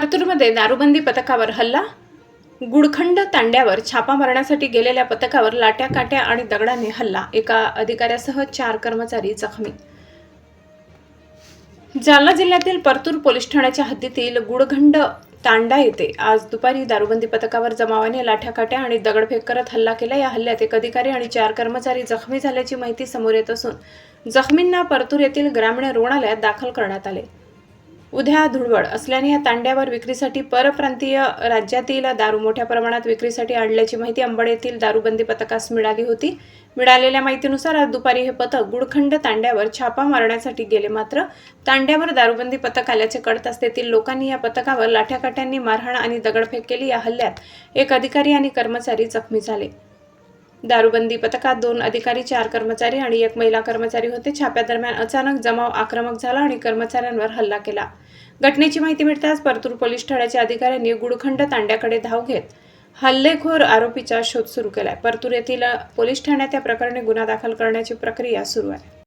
परतूरमध्ये दारूबंदी पथकावर हल्ला? गुडखंड तांड्यावर छापा मारण्यासाठी गेलेल्या पथकावर लाट्या काट्या आणि दगडाने हल्ला एका अधिकाऱ्यासह चार कर्मचारी जखमी. जालना जिल्ह्यातील परतूर पोलीस ठाण्याच्या हद्दीतील गुडखंड तांडा येथे आज दुपारी दारूबंदी पथकावर जमावाने लाठ्याकाट्या आणि दगडफेक करत हल्ला केला. या हल्ल्यात एक अधिकारी आणि चार कर्मचारी जखमी झाल्याची माहिती समोर येत असून जखमींना परतूर येथील ग्रामीण रुग्णालयात दाखल करण्यात आले. उद्या धुळवड. असल्याने या तांड्यावर विक्रीसाठी परप्रांतीय राज्यातील दारू मोठ्या प्रमाणात विक्रीसाठी आणल्याची माहिती अंबड येथील दारूबंदी पथकास मिळाली होती. मिळालेल्या माहितीनुसार आज दुपारी हे पथक गुडखंड तांड्यावर छापा मारण्यासाठी गेले. मात्र तांड्यावर दारूबंदी पथक आल्याचे कळताच तेथील लोकांनी या पथकावर लाठ्याकाठ्यांनी मारहाण आणि दगडफेक केली. या हल्ल्यात एक अधिकारी आणि कर्मचारी जखमी झाले. दारूबंदी पथकात दोन अधिकारी चार कर्मचारी आणि एक महिला कर्मचारी होते. छाप्यादरम्यान अचानक जमाव आक्रमक झाला आणि कर्मचाऱ्यांवर हल्ला केला. घटनेची माहिती मिळताच परतूर पोलीस ठाण्याच्या अधिकाऱ्यांनी गुडखंड तांड्याकडे धाव घेत हल्लेखोर आरोपीचा शोध सुरू केलाय. परतूर येथील पोलीस ठाण्यात या प्रकरणी गुन्हा दाखल करण्याची प्रक्रिया सुरू आहे.